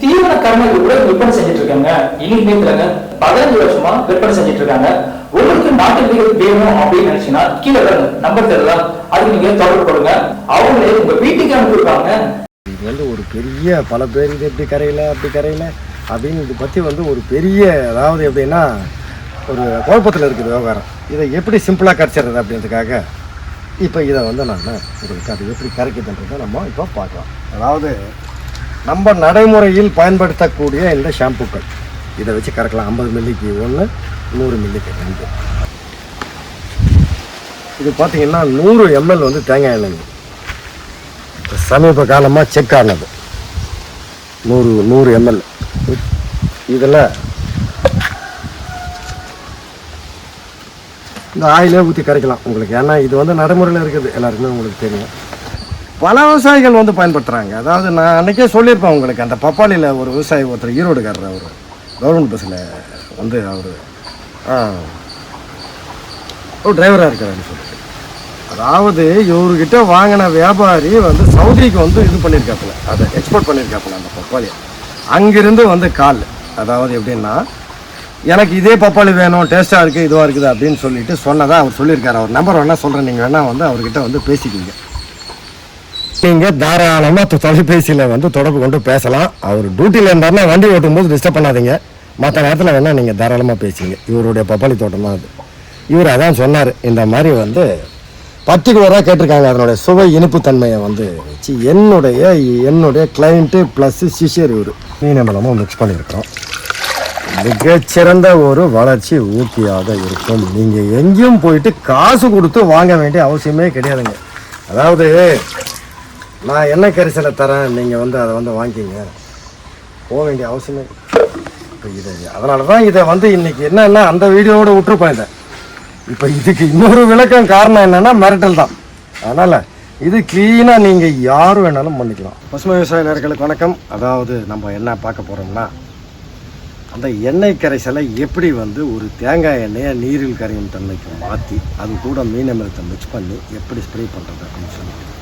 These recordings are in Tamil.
தீவிர கர்மங்கள் கூட விற்பனை செஞ்சுட்டு இருக்காங்க இன்னைக்கு நேரத்துலங்க பதினஞ்சு வருஷமா விற்பனை செஞ்சுட்டு இருக்காங்க உங்களுக்கு நாட்டு விதைகள் வேணும் அப்படின்னு நினைச்சீங்கன்னா கீழே நம்பர் தெரியலாம் அதுக்கு நீங்க தொடர்பு கொடுங்க அவங்களே உங்க வீட்டுக்கு அனுப்பிடுவாங்க இது வந்து ஒரு பெரிய பல பேர் இது எப்படி கரையில் அப்படி கரையில? அப்படின்னு இது பற்றி வந்து ஒரு பெரிய அதாவது எப்படின்னா ஒரு குழப்பத்தில் இருக்குது விவகாரம். இதை எப்படி சிம்பிளாக கரைச்சிடுறது அப்படின்றதுக்காக இப்போ இதை வந்து நான் உங்களுக்கு அது எப்படி கரைக்குதுன்றதை நம்ம இப்போ பார்க்கலாம். அதாவது நம்ம நடைமுறையில் பயன்படுத்தக்கூடிய இந்த ஷாம்புக்கள் இதை வச்சு கறக்கலாம். ஐம்பது மில்லிக்கு ஒன்று நூறு மில்லிக்கு ரெண்டு. இது பார்த்தீங்கன்னா நூறு எம்எல் வந்து தேங்காய் எண்ணெய். சமீப காலமாக செக் ஆனது. நூறு நூறு எம்எல் இதில் இந்த ஆயிலே ஊற்றி கரைக்கலாம். உங்களுக்கு ஏன்னா இது வந்து நடைமுறையில் இருக்குது. எல்லாருக்குமே உங்களுக்கு தெரியும். பல விவசாயிகள் வந்து பயன்படுத்துகிறாங்க அதாவது நான் அன்றைக்கே சொல்லியிருப்பேன் உங்களுக்கு அந்த பப்பாளியில் ஒரு விவசாயி ஒருத்தர் ஈரோடுக்காரர் அவர் கவர்மெண்ட் பஸ்ஸில் வந்து அவர் ஒரு டிரைவராக இருக்கிறாருன்னு சொல்லிட்டு. அதாவது இவர்கிட்ட வாங்கின வியாபாரி வந்து சவுதிக்கு வந்து இது பண்ணியிருக்காப்புல அதை எக்ஸ்போர்ட் பண்ணியிருக்காப்புல அந்த பப்பாளியை. அங்கிருந்து வந்து கால். அதாவது எப்படின்னா எனக்கு இதே பப்பாளி வேணும் டேஸ்ட்டாக இருக்குது இதுவாக இருக்குது அப்படின்னு சொல்லிட்டு சொன்னதான் அவர் சொல்லியிருக்காரு. அவர் நம்பர் வேணால் சொல்கிறேன் நீங்கள் வேணால் வந்து அவர்கிட்ட வந்து பேசிக்கிங்க நீங்கள் தாராளமாக தொலைபேசியில் வந்து தொடர்பு கொண்டு பேசலாம். அவர் டியூட்டியில் இருந்தாருன்னா வண்டி ஓட்டும் போது டிஸ்டர்ப் பண்ணாதீங்க. மற்ற நேரத்தில் வேணால் நீங்கள் தாராளமாக பேசுங்க இவருடைய பப்பாளி தோட்டம் தான் அது. இவர் அதான் சொன்னார். இந்த மாதிரி வந்து பர்டிகுலராக கேட்டிருக்காங்க. அதனுடைய சுவை இனிப்பு தன்மையை வந்து வச்சு என்னுடைய என்னுடைய கிளைண்ட்டு ப்ளஸ்ஸு சிஷியர் இவர். மீன் மிக்ஸ் பண்ணியிருக்கோம் மிகச்சிறந்த ஒரு வளர்ச்சி ஊக்கியாக இருக்கும். நீங்கள் எங்கேயும் போயிட்டு காசு கொடுத்து வாங்க வேண்டிய அவசியமே கிடையாதுங்க. அதாவது நான் என்ன கரிசலை தரேன். நீங்கள் வந்து அதை வந்து வாங்கிங்க. போக வேண்டிய அவசியமே இப்போ இதை அதனால தான் இதை வந்து இன்றைக்கி என்னென்னா அந்த வீடியோவோட விட்டுருப்பேன் இதை. இப்போ இதுக்கு இன்னொரு விளக்கம் காரணம் என்னென்னா மிரட்டல் தான். அதனால் இது க்ளீனாக நீங்கள் யார் வேணாலும் பண்ணிக்கலாம். பசுமை விவசாய நேர்களுக்கு வணக்கம். அதாவது நம்ம என்ன பார்க்க போகிறோம்னா அந்த எண்ணெய் கரைசலை எப்படி வந்து ஒரு தேங்காய் எண்ணெயை நீரில் கரையும் தன்மைக்கு மாற்றி அது கூட மீன் அமிலத்தை மிக்ஸ் பண்ணி எப்படி ஸ்ப்ரே பண்ணுறது அப்படின்னு சொல்லிட்டு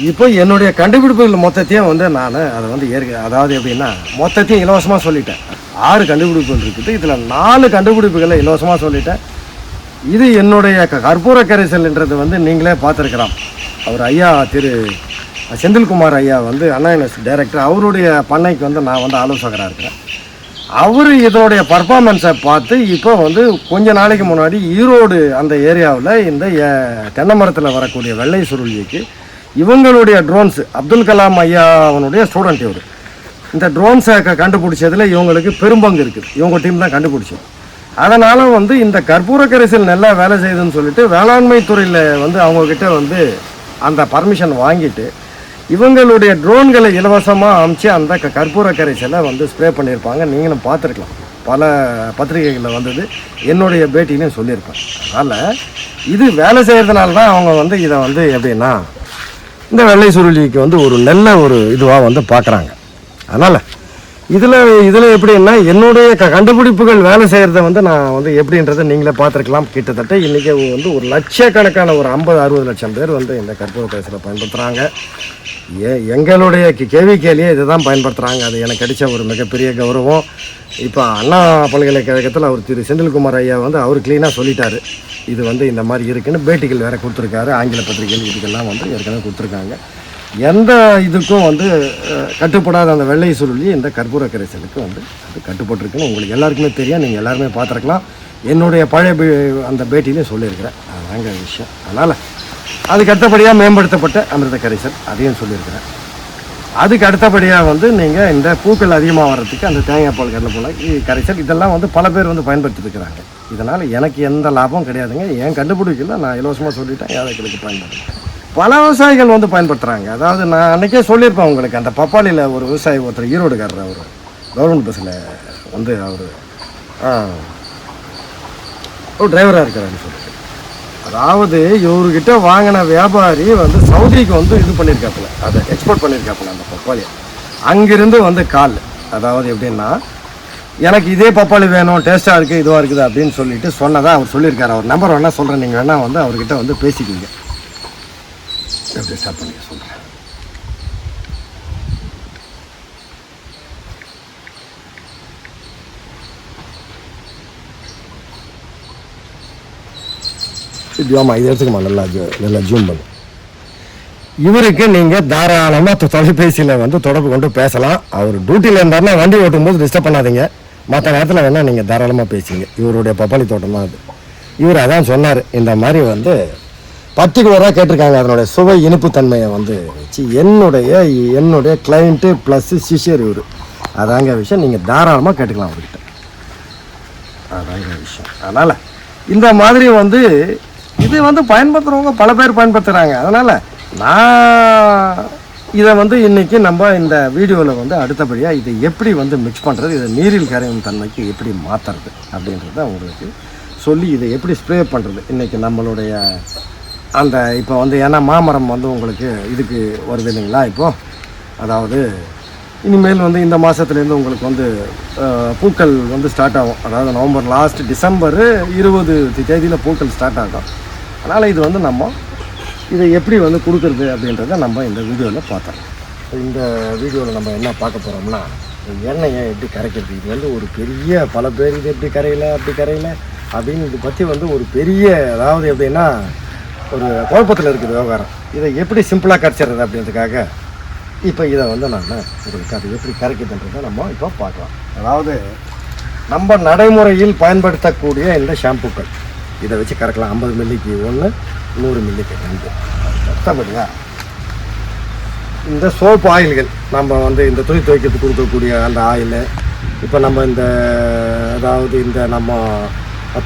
இப்போ என்னுடைய கண்டுபிடிப்புகள் மொத்தத்தையும் வந்து நான் அதை வந்து ஏற்க அதாவது எப்படின்னா மொத்தத்தையும் இலவசமாக சொல்லிட்டேன். ஆறு கண்டுபிடிப்புகள் இருக்குது. இதில் நாலு கண்டுபிடிப்புகளை இலவசமாக சொல்லிட்டேன். இது என்னுடைய க- கற்பூர கரைசல்ன்றது வந்து நீங்களே பார்த்துருக்கலாம். அவர் ஐயா திரு செந்தில்குமார் ஐயா வந்து அண்ணா யூனிவர்சிட்டி டைரக்டர். அவருடைய பண்ணைக்கு வந்து நான் வந்து ஆலோசகராக இருக்கிறேன். அவர் இதோடைய பர்ஃபார்மன்ஸை பார்த்து இப்போ வந்து கொஞ்ச நாளைக்கு முன்னாடி ஈரோடு அந்த ஏரியாவில் இந்த தென்னை மரத்தில் வரக்கூடிய வெள்ளை சுருளிக்கு இவங்களுடைய ட்ரோன்ஸ் அப்துல் கலாம் ஐயா அவனுடைய ஸ்டூடெண்ட் இவர். இந்த ட்ரோன்ஸை க கண்டுபிடிச்சதில் இவங்களுக்கு பெரும்பங்கு இருக்குது. இவங்க டீம் தான் கண்டுபிடிச்சது. அதனால் வந்து இந்த கற்பூர கரைசல் நல்லா வேலை செய்யுதுன்னு சொல்லிட்டு வேளாண்மை துறையில் வந்து அவங்கக்கிட்ட வந்து அந்த பர்மிஷன் வாங்கிட்டு இவங்களுடைய ட்ரோன்களை இலவசமாக அமுச்சு அந்த க- கற்பூர கரைசலை வந்து ஸ்ப்ரே பண்ணியிருப்பாங்க. நீங்களும் பார்த்துருக்கலாம். பல பத்திரிகைகளில் வந்தது. என்னுடைய பேட்டிலையும் சொல்லியிருப்பேன். அதனால் இது வேலை செய்கிறதுனால தான் அவங்க வந்து இதை வந்து எப்படின்னா இந்த வெள்ளை சுருளிக்கு வந்து ஒரு நல்ல ஒரு இதுவாக வந்து பார்க்குறாங்க அதனால் இதில் இதில் எப்படின்னா என்னுடைய க கண்டுபிடிப்புகள் வேலை செய்கிறத வந்து நான் வந்து எப்படின்றத நீங்களே பார்த்துருக்கலாம். கிட்டத்தட்ட இன்றைக்கி வந்து ஒரு லட்சக்கணக்கான ஒரு ஐம்பது அறுபது லட்சம் பேர் வந்து இந்த கற்பூர கரைசலை பயன்படுத்துகிறாங்க ஏ எங்களுடைய கேவிகேலியே இதை தான் பயன்படுத்துகிறாங்க அது எனக்கு கிடைச்ச ஒரு மிகப்பெரிய கௌரவம். இப்போ அண்ணா பல்கலைக்கழகத்தில் அவர் திரு செந்தில்குமார் ஐயா வந்து அவர் க்ளீனாக சொல்லிட்டாரு. இது வந்து இந்த மாதிரி இருக்குன்னு பேட்டிகள் வேறு கொடுத்துருக்காரு ஆங்கில பத்திரிகைகள் இதுக்கெல்லாம் வந்து ஏற்கனவே கொடுத்துருக்காங்க. எந்த இதுக்கும் வந்து கட்டுப்படாத அந்த வெள்ளை சுருளி இந்த கற்பூர கரைசலுக்கு வந்து அது கட்டுப்பட்டிருக்குன்னு உங்களுக்கு எல்லாருக்குமே தெரியும். நீங்கள் எல்லாருமே பார்த்துருக்கலாம். என்னுடைய பழைய பே- அந்த பேட்டிலையும் சொல்லியிருக்கிறேன். அதாங்க விஷயம். அதனால் அதுக்கு அடுத்தபடியாக மேம்படுத்தப்பட்ட அமிர்த கரைசல் அதையும் சொல்லியிருக்கிறேன். அதுக்கு அடுத்தபடியாக வந்து நீங்கள் இந்த பூக்கள் அதிகமாக வர்றதுக்கு அந்த தேங்காய் பால் கடலை போல் கரைசல் இதெல்லாம் வந்து பல பேர் வந்து பயன்படுத்திருக்கிறாங்க. இதனால் எனக்கு எந்த லாபம் கிடையாதுங்க. என் கண்டுபிடிக்கல? நான் இலவசமாக சொல்லிட்டேன். ஏழைகளுக்கு பயன்படுத்துகிறேன் பல விவசாயிகள் வந்து பயன்படுத்துகிறாங்க அதாவது நான் அன்றைக்கே சொல்லியிருப்பேன் உங்களுக்கு. அந்த பப்பாளியில் ஒரு விவசாயி ஒருத்தர் ஈரோடுக்காரர் அவர். கவர்மெண்ட் பஸ்ஸில் வந்து அவர் ஒரு டிரைவராக இருக்கிறாருன்னு சொல்லி. அதாவது இவர்கிட்ட வாங்கின வியாபாரி வந்து சவுதிக்கு வந்து இது பண்ணியிருக்காப்புல. அதை எக்ஸ்போர்ட் பண்ணியிருக்காப்புல அந்த பப்பாளியை. அங்கிருந்து வந்து கால். அதாவது எப்படின்னா எனக்கு இதே பப்பாளி வேணும் டேஸ்ட்டாக இருக்குது இதுவாக இருக்குது அப்படின்னு சொல்லிட்டு சொன்னதாக அவர் சொல்லியிருக்காரு. அவர் நம்பர் வேணால் சொல்கிறேன் நீங்கள் வேணால் வந்து அவர்கிட்ட வந்து பேசிக்கிங்க. எப்படி ஸ்டார்ட் பண்ணி சொல்கிறேன் இது ஆமாம் இது எடுத்துக்கமா நல்லா நல்லா ஜூம் பண்ணு. இவருக்கு நீங்கள் தாராளமாக தொலைபேசியில் வந்து தொடர்பு கொண்டு பேசலாம். அவர் டியூட்டியில் இருந்தாருன்னா வண்டி ஓட்டும்போது டிஸ்டர்ப் பண்ணாதீங்க. மற்ற நேரத்தில் வேணால் நீங்கள் தாராளமாக பேசுங்க. இவருடைய பப்பாளி தோட்டம் தான் அது. இவர் அதான் சொன்னார் இந்த மாதிரி வந்து பர்டிகுலராக கேட்டிருக்காங்க. அதனுடைய சுவை இனிப்புத்தன்மையை வந்து வச்சு என்னுடைய என்னுடைய கிளைண்ட்டு ப்ளஸ்ஸு சிஷியர் இவர். அதாங்க விஷயம். நீங்கள் தாராளமாக கேட்டுக்கலாம் அவர்கிட்ட. அதாங்க விஷயம். அதனால் இந்த மாதிரி வந்து இது வந்து பயன்படுத்துகிறவங்க பல பேர் பயன்படுத்துகிறாங்க அதனால் நான் இதை வந்து இன்றைக்கி நம்ம இந்த வீடியோவில் வந்து அடுத்தபடியாக இதை எப்படி வந்து மிக்ஸ் பண்ணுறது இதை நீரில் கரையும் தன்மைக்கு எப்படி மாற்றுறது அப்படின்றத உங்களுக்கு சொல்லி இதை எப்படி ஸ்ப்ரே பண்ணுறது இன்றைக்கி நம்மளுடைய அந்த இப்போ வந்து ஏன்னா மாமரம் வந்து உங்களுக்கு இதுக்கு வருது இல்லைங்களா இப்போது அதாவது இனிமேல் வந்து இந்த மாதத்துலேருந்து உங்களுக்கு வந்து பூக்கள் வந்து ஸ்டார்ட் ஆகும். அதாவது நவம்பர் லாஸ்ட் டிசம்பர் இருபது தேதியில் பூக்கள் ஸ்டார்ட் ஆகும். அதனால் இது வந்து நம்ம இதை எப்படி வந்து கொடுக்குறது அப்படின்றத நம்ம இந்த வீடியோவில் பார்த்தோம். இந்த வீடியோவில் நம்ம என்ன பார்க்க போகிறோம்னா எண்ணெயை எப்படி கரைக்கிறது? இது வந்து ஒரு பெரிய பல பேர் இது எப்படி கரையில அப்படி கரையில அப்படின்னு இது பற்றி வந்து ஒரு பெரிய அதாவது எப்படின்னா ஒரு குழப்பத்தில் இருக்குது விவகாரம். இதை எப்படி சிம்பிளாக கரைச்சிடுறது அப்படின்றதுக்காக இப்போ இதை வந்து நான் உங்களுக்கு அது எப்படி கரைக்குதுன்றதை நம்ம இப்போ பார்க்கலாம். அதாவது நம்ம நடைமுறையில் பயன்படுத்தக்கூடிய இந்த ஷாம்புக்கள். இதை வச்சு கறக்கலாம். ஐம்பது மில்லிக்கு ஒன்று நூறு மில்லிக்கு ரெண்டு. மற்றபடியா இந்த சோப் ஆயில்கள் நம்ம வந்து இந்த துணி துவைக்கிறதுக்கு கொடுக்கக்கூடிய அந்த ஆயில் இப்போ நம்ம இந்த அதாவது இந்த நம்ம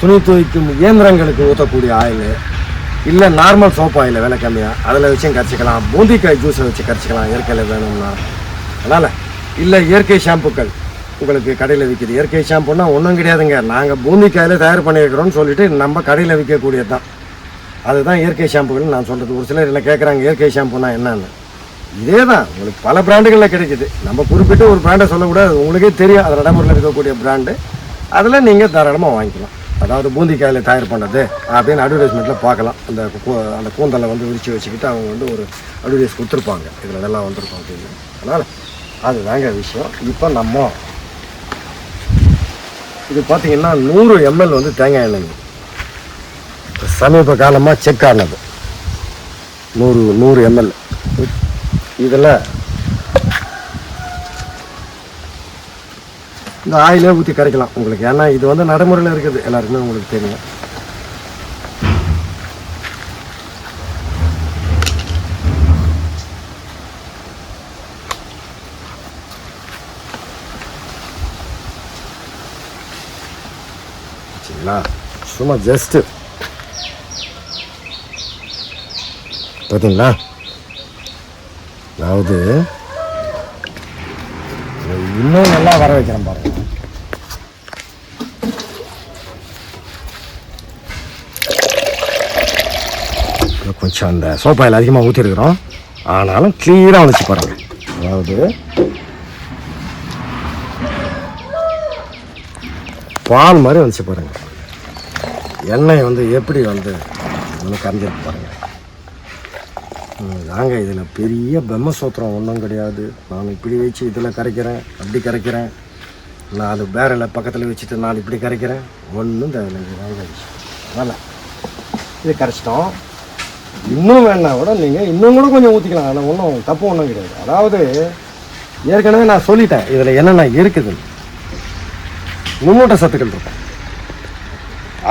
துணி துவைக்கும் இயந்திரங்களுக்கு ஊற்றக்கூடிய ஆயில் இல்லை நார்மல் சோப் ஆயில் விலை கம்மியாக அதில் வச்சும் கரைச்சிக்கலாம். பூந்திக்காய் ஜூஸை வச்சு கரைச்சிக்கலாம். இயற்கையில் வேணும்னா. அதனால் இல்லை இயற்கை ஷாம்புக்கள் உங்களுக்கு கடையில் விற்கிது இயற்கை ஷாம்புன்னா ஒன்றும் கிடையாதுங்க. நாங்கள் பூந்திக்காயில் தயார் பண்ணியிருக்கிறோம்னு சொல்லிட்டு நம்ம கடையில் விற்கக்கூடியது தான். அதுதான் இயற்கை ஷாம்புகள்னு நான் சொல்கிறது ஒரு சிலர் என்ன கேட்குறாங்க இயற்கை ஷாம்புனா என்னன்னு? இதே தான். உங்களுக்கு பல பிராண்டுகளில் கிடைக்குது. நம்ம குறிப்பிட்டு ஒரு பிராண்டை சொல்லக்கூடாது. உங்களுக்கே தெரியும். அது நடைமுறையில் இருக்கக்கூடிய பிராண்டு அதில் நீங்கள் தாராளமாக வாங்கிக்கலாம். அதாவது பூந்திக்காயில் தயார் பண்ணது அப்படின்னு அட்வர்டைஸ்மெண்ட்டில் பார்க்கலாம். அந்த கூ- அந்த கூந்தலை வந்து விரித்து வச்சுக்கிட்டு அவங்க வந்து ஒரு அட்வர்டைஸ் கொடுத்துருப்பாங்க. இதில் இதெல்லாம் வந்திருக்கும் அப்படின்னு. அதனால் அது தாங்க விஷயம். இப்போ நம்ம இது பார்த்தீங்கன்னா நூறு எம்எல் வந்து தேங்காய் எண்ணெய். சமீப காலமாக செக் ஆனது. நூறு நூறு எம்எல் இதில் இந்த ஆயிலே ஊற்றி கரைக்கலாம் உங்களுக்கு. ஏன்னா இது வந்து நடைமுறையில் இருக்குது. எல்லாருக்குமே உங்களுக்கு தெரியும். சரிங்களா? சும்மா ஜஸ்ட்டு பார்த்தீங்களா அதாவது இன்னும் நல்லா வர வைக்கிறேன் பாருங்க கொஞ்சம் அந்த சோப்பாயில் அதிகமாக ஊற்றிருக்கிறோம் ஆனாலும் கிளியராக வந்துச்சு பாருங்க. அதாவது பால் மாதிரி வந்துச்சு பாருங்க. எண்ணெய் வந்து எப்படி வந்து ஒன்று கரைஞ்சிருக்கு பாருங்கள் நாங்க இதில் பெரிய பிரம்மசூத்திரம் ஒன்றும் கிடையாது. நான் இப்படி வச்சு இதில் கரைக்கிறேன் அப்படி கரைக்கிறேன். நான் அது பேரில் பக்கத்தில் வச்சுட்டு நான் இப்படி கரைக்கிறேன். ஒன்றும் தேவையில்லை தாங்க அதனால் இது கரைச்சிட்டோம். இன்னும் வேணா கூட நீங்கள் இன்னும் கூட கொஞ்சம் ஊற்றிக்கலாம் அதில் ஒன்றும் தப்பு ஒன்றும் கிடையாது. அதாவது ஏற்கனவே நான் சொல்லிட்டேன் இதில் என்னென்ன இருக்குது. நுண்ணூட்ட சத்துக்கள் இருக்கும்.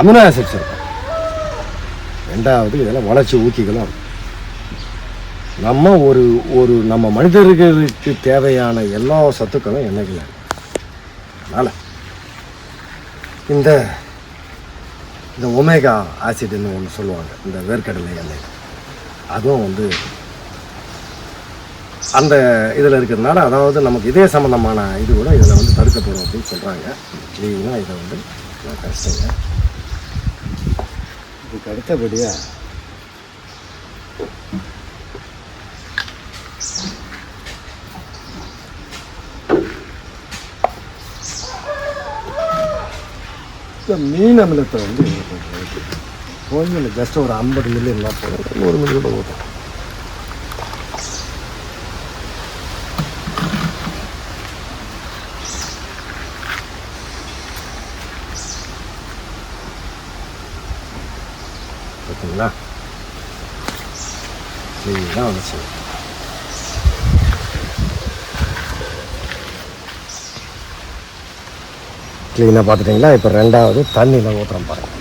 அமினோ ஆசிட்ஸ் இருக்கும். ரெண்டாவது இதில் வளர்ச்சி ஊக்கிகளும் இருக்கும். நம்ம ஒரு ஒரு நம்ம மனிதர்களுக்கு தேவையான எல்லா சத்துக்களும் எண்ணெய்கள் அதனால் இந்த இந்த ஒமேகா ஆசிட்னு ஒன்று சொல்லுவாங்க இந்த வேர்க்கடலை எண்ணெய். அதுவும் வந்து அந்த இதில் இருக்கிறதுனால அதாவது நமக்கு இதே சம்மந்தமான இது கூட இதில் வந்து தடுக்கப்படும் அப்படின்னு சொல்கிறாங்க இல்லைன்னா இதை வந்து நான் கஷ்டங்க இதுக்கு அடுத்தபடியாக இந்த மீன் அமிலத்தை வந்து கொஞ்சம் ஜஸ்ட் ஒரு ஐம்பது மில்லி இருந்தால் போதும் ஒரு மில்லி கூட போதும் சரி தான் வந்துச்சு க்ளீனாக பார்த்துட்டிங்களா? இப்போ ரெண்டாவது தண்ணியில் ஊற்றுறோம் பாருங்கள்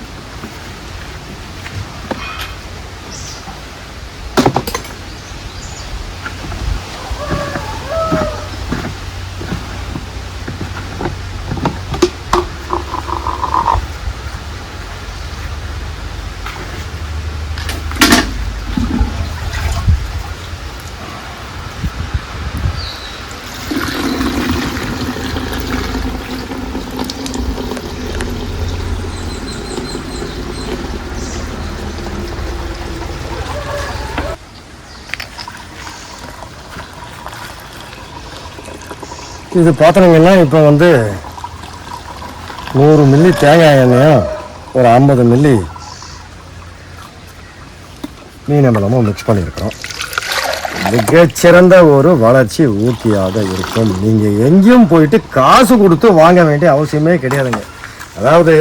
இது பார்த்தீங்கன்னா இப்போ வந்து நூறு மில்லி தேங்காய் எண்ணெயும் ஒரு ஐம்பது மில்லி மீன் மிக்ஸ் பண்ணியிருக்கிறோம். மிகச்சிறந்த ஒரு வளர்ச்சி ஊக்கியாக இருக்கும். நீங்கள் எங்கேயும் போயிட்டு காசு கொடுத்து வாங்க வேண்டிய அவசியமே கிடையாதுங்க. அதாவது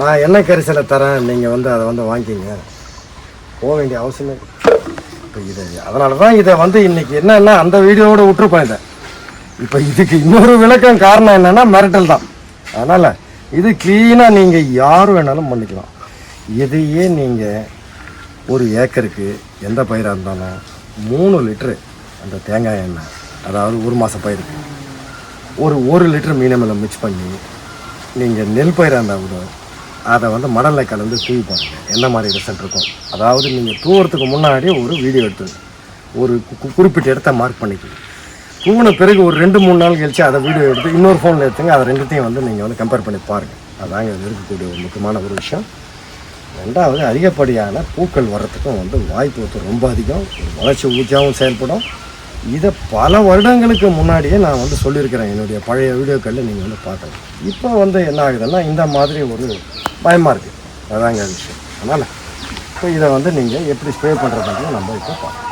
நான் எண்ணெய் கரிசலை தரேன் நீங்கள் வந்து அதை வந்து வாங்கிக்கிங்க போக வேண்டிய அவசியமே இப்போ இது அதனால தான் இதை வந்து இன்னைக்கு என்னென்னா அந்த வீடியோவோட விட்டுருப்பேன் இதை. இப்போ இதுக்கு இன்னொரு விளக்கம் காரணம் என்னன்னா மிரட்டல் தான். அதனால் இது க்ளீனாக நீங்கள் யார் வேணாலும் பண்ணிக்கலாம். இதையே நீங்கள் ஒரு ஏக்கருக்கு எந்த பயிராக இருந்தாலும் மூணு லிட்ரு அந்த தேங்காய் எண்ணெய் அதாவது ஒரு மாதம் பயிருக்கு. ஒரு ஒரு லிட்ரு மீனமில் மிக்ஸ் பண்ணி நீங்கள் நெல் பயிராக இருந்தால் கூட அதை வந்து மணலில் கலந்து தூவி பாருங்கள் என்ன மாதிரி ரிசல்ட் இருக்கும்? அதாவது நீங்கள் தூவுறதுக்கு முன்னாடி ஒரு வீடியோ எடுத்து ஒரு குறிப்பிட்ட இடத்த மார்க் பண்ணிக்கணும். தூவின பிறகு ஒரு ரெண்டு மூணு நாள் கழிச்சு அதை வீடியோ எடுத்து இன்னொரு ஃபோனில் எடுத்துங்க. அதை ரெண்டுத்தையும் வந்து நீங்கள் வந்து கம்பேர் பண்ணி பாருங்கள் அதாங்க இது இருக்கக்கூடிய ஒரு முக்கியமான ஒரு விஷயம். ரெண்டாவது அதிகப்படியான பூக்கள் வர்றதுக்கும் வந்து வாய்ப்பு வந்து ரொம்ப அதிகம். ஒரு வளர்ச்சி ஊர்ஜாவும் செயல்படும். இதை பல வருடங்களுக்கு முன்னாடியே நான் வந்து சொல்லியிருக்கிறேன். என்னுடைய பழைய வீடியோக்களில் நீங்கள் வந்து பார்க்கலாம் இப்போ வந்து என்ன ஆகுதுன்னா இந்த மாதிரி ஒரு பயமாக இருக்குது அதாங்க விஷயம். அதனால் இப்போ இதை வந்து நீங்கள் எப்படி ஸ்ப்ரே பண்ணுறதுன்னு நம்ம இப்போ பார்க்கலாம்.